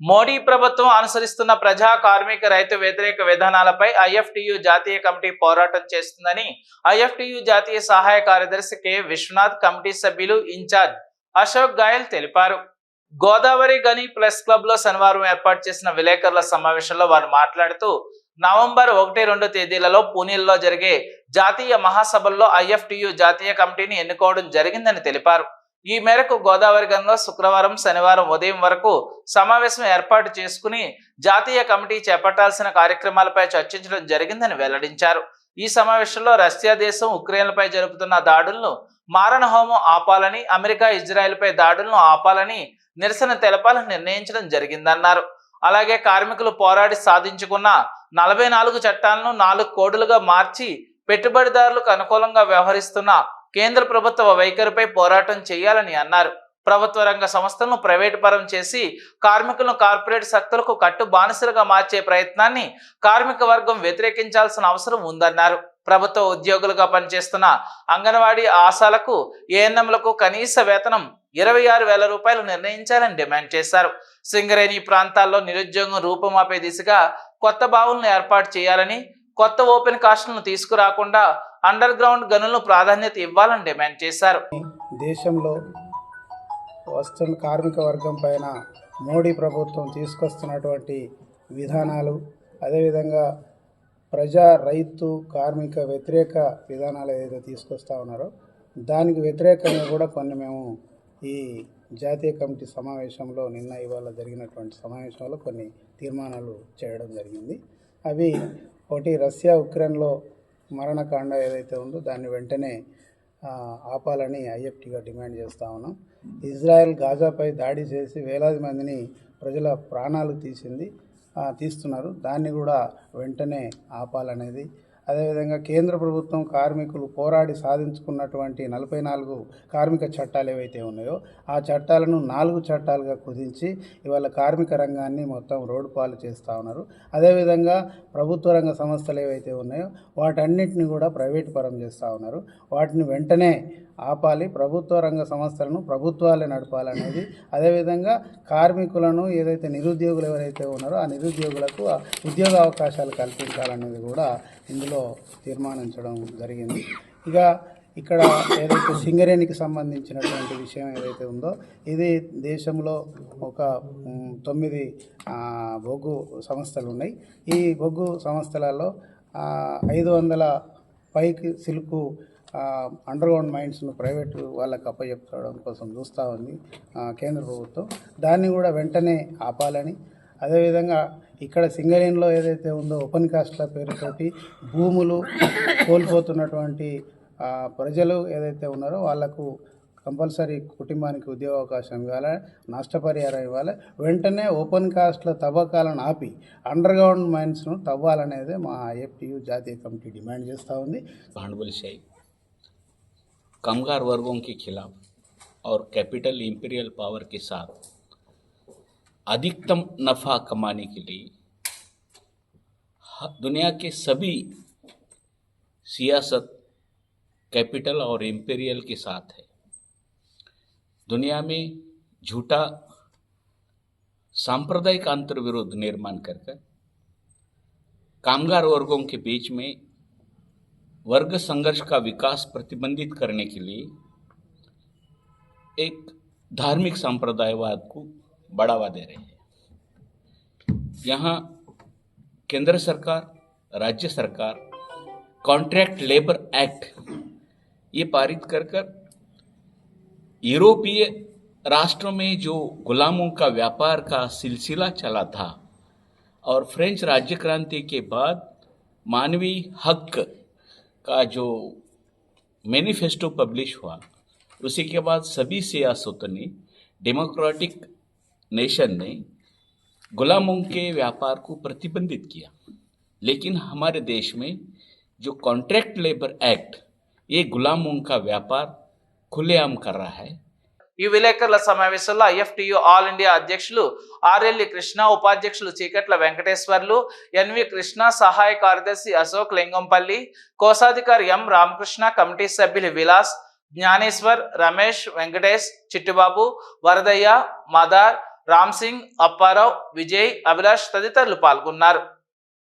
మోడీ ప్రభుత్వం అనుసరిస్తున్న ప్రజా కార్మిక రైతు వ్యతిరేక విధానాలపై ఐఎఫ్టియు జాతీయ కమిటీ పోరాటం చేస్తుందని ఐఎఫ్టియు జాతీయ సహాయ కార్యదర్శి కె. విశ్వనాథ్ కమిటీ సభ్యులు ఇన్ఛార్జ్ అశోక్ గాయల్ తెలిపారు. గోదావరి గని ప్రెస్ క్లబ్లో శనివారం ఏర్పాటు చేసిన విలేకరుల సమావేశంలో వారు మాట్లాడుతూ నవంబర్ ఒకటి రెండు తేదీలలో పూణేలో జరిగే జాతీయ మహాసభల్లో ఐఎఫ్టియు జాతీయ కమిటీని ఎన్నుకోవడం జరిగిందని తెలిపారు. ఈ మేరకు గోదావరి గంగా శుక్రవారం శనివారం ఉదయం వరకు సమావేశం ఏర్పాటు చేసుకుని జాతీయ కమిటీ చేపట్టాల్సిన కార్యక్రమాలపై చర్చించడం జరిగిందని వెల్లడించారు. ఈ సమావేశంలో రష్యా దేశం ఉక్రెయిన్లపై జరుపుతున్న దాడులను మారణ హోమం ఆపాలని అమెరికా ఇజ్రాయెల్పై దాడులను ఆపాలని నిరసన తెలపాలని నిర్ణయించడం జరిగిందన్నారు. అలాగే కార్మికులు పోరాడి సాధించుకున్న నలభై నాలుగు చట్టాలను నాలుగు కోడులుగా మార్చి పెట్టుబడిదారులకు అనుకూలంగా వ్యవహరిస్తున్న కేంద్ర ప్రభుత్వ వైఖరిపై పోరాటం చేయాలని అన్నారు. ప్రభుత్వ రంగ సంస్థలను ప్రైవేటు పరం చేసి కార్మికులను కార్పొరేట్ శక్తులకు కట్టు బానిసలుగా మార్చే ప్రయత్నాన్ని కార్మిక వర్గం వ్యతిరేకించాల్సిన అవసరం ఉందన్నారు. ప్రభుత్వ ఉద్యోగులుగా పనిచేస్తున్న అంగన్వాడీ ఆశాలకు ఏఎన్ఎంలకు కనీస వేతనం ఇరవై ఆరు వేల రూపాయలు నిర్ణయించాలని డిమాండ్ చేశారు. సింగరేణి ప్రాంతాల్లో నిరుద్యోగం రూపుమాపే దిశగా కొత్త బావులను ఏర్పాటు చేయాలని కొత్త ఓపెన్ కాస్ట్లను తీసుకురాకుండా అండర్ గ్రౌండ్ గనులను ప్రాధాన్యత ఇవ్వాలని డిమాండ్ చేశారు. దేశంలో వస్తున్న కార్మిక వర్గం పైన మోడీ ప్రభుత్వం తీసుకొస్తున్నటువంటి విధానాలు అదేవిధంగా ప్రజా రైతు కార్మిక వ్యతిరేక విధానాలు ఏదైతే తీసుకొస్తా ఉన్నారో దానికి వ్యతిరేకంగా కూడా కొన్ని మేము ఈ జాతీయ కమిటీ సమావేశంలో నిన్న ఇవాళ జరిగినటువంటి సమావేశంలో కొన్ని తీర్మానాలు చేయడం జరిగింది. అవి ఒకటి రష్యా ఉక్రెయిన్లో మరణకాండ ఏదైతే ఉందో దాన్ని వెంటనే ఆపాలని ఐఎఫ్టీగా డిమాండ్ చేస్తూ ఉన్నాం. ఇజ్రాయెల్ గాజాపై దాడి చేసి వేలాది మందిని ప్రజల ప్రాణాలు తీసింది తీస్తున్నారు. దాన్ని కూడా వెంటనే ఆపాలనేది అదేవిధంగా కేంద్ర ప్రభుత్వం కార్మికులు పోరాడి సాధించుకున్నటువంటి నలభై నాలుగు కార్మిక చట్టాలు ఏవైతే ఉన్నాయో ఆ చట్టాలను నాలుగు చట్టాలుగా కుదించి ఇవాళ కార్మిక రంగాన్ని మొత్తం రోడ్డు పాలు చేస్తూ ఉన్నారు. అదేవిధంగా ప్రభుత్వ రంగ సంస్థలు ఏవైతే ఉన్నాయో వాటన్నిటిని కూడా ప్రైవేట్ పరం చేస్తూ ఉన్నారు. వాటిని వెంటనే ఆపాలి. ప్రభుత్వ రంగ సంస్థలను ప్రభుత్వాలే నడపాలనేది. అదేవిధంగా కార్మికులను ఏదైతే నిరుద్యోగులు ఎవరైతే ఉన్నారో ఆ నిరుద్యోగులకు ఉద్యోగ అవకాశాలు కల్పించాలనేది కూడా ఇందులో తీర్మానించడం జరిగింది. ఇక ఇక్కడ ఏదైతే సింగరేణికి సంబంధించినటువంటి విషయం ఏదైతే ఉందో ఇది దేశంలో ఒక తొమ్మిది బొగ్గు సంస్థలు ఉన్నాయి. ఈ బొగ్గు సంస్థలలో ఐదు వందల పైకి సిల్కు అండర్గ్రౌండ్ మైండ్స్ను ప్రైవేటు వాళ్ళకి అప్పచెప్పడం కోసం చూస్తూ ఉంది కేంద్ర ప్రభుత్వం. దాన్ని కూడా వెంటనే ఆపాలని అదేవిధంగా ఇక్కడ సింగరేణిలో ఏదైతే ఉందో ఓపెన్ కాస్ట్ల పేరుతోటి భూములు కోల్పోతున్నటువంటి ఆ, ప్రజలు ఏదైతే ఉన్నారో వాళ్లకు కంపల్సరీ కుటుంబానికి ఉద్యోగ అవకాశం ఇవ్వాలి నష్టపరిహారం ఇవ్వాలి వెంటనే ఓపెన్ కాస్ట్ల తవ్వకాలను ఆపి అండర్ గ్రౌండ్ మైన్స్ను తవ్వాలనేదే మా ఐఎఫ్టియు జాతీయ కమిటీ డిమాండ్ చేస్తూ ఉంది भांडवलशाही कामगार वर्गों के खिलाफ और कैपिटल इंपीरियल पावर के साथ अधिकतम नफा कमाने के लिए दुनिया के सभी सियासत, कैपिटल और इंपीरियल के साथ है। दुनिया में झूठा सांप्रदायिक अंतर्विरोध निर्माण कर, कामगार वर्गों के बीच में वर्ग संघर्ष का विकास प्रतिबंधित करने के लिए, एक धार्मिक संप्रदायवाद को बढ़ावा दे रहे हैं। यहाँ केंद्र सरकार, राज्य सरकार कॉन्ट्रैक्ट लेबर एक्ट ये पारित कर कर यूरोपीय राष्ट्रों में जो गुलामों का व्यापार का सिलसिला चला था और फ्रेंच राज्य क्रांति के बाद मानवीय हक का जो मैनिफेस्टो पब्लिश हुआ, उसी के बाद सभी सियासतों ने डेमोक्रेटिक नेशन ने गुलामों के व्यापार को प्रतिबंधित किया लेकिन हमारे देश में जो कॉन्ट्रैक्ट लेबर एक्ट ये गुलामों का व्यापार खुलेआम कर रहा है ఈ విలేకరుల సమావేశంలో ఐఎఫ్టియు ఆల్ ఇండియా అధ్యక్షులు ఆర్ఎల్లి కృష్ణ ఉపాధ్యక్షులు చీకట్ల వెంకటేశ్వర్లు ఎన్వి కృష్ణ సహాయ కార్యదర్శి అశోక్ లింగంపల్లి కోశాధికారి ఎం రామకృష్ణ కమిటీ సభ్యులు విలాస్ జ్ఞానేశ్వర్ రమేష్ వెంకటేష్ చిట్టుబాబు వరదయ్య మదార్ రామ్ సింగ్ అప్పారావు విజయ్ అభిలాష్ తదితరులు పాల్గొన్నారు.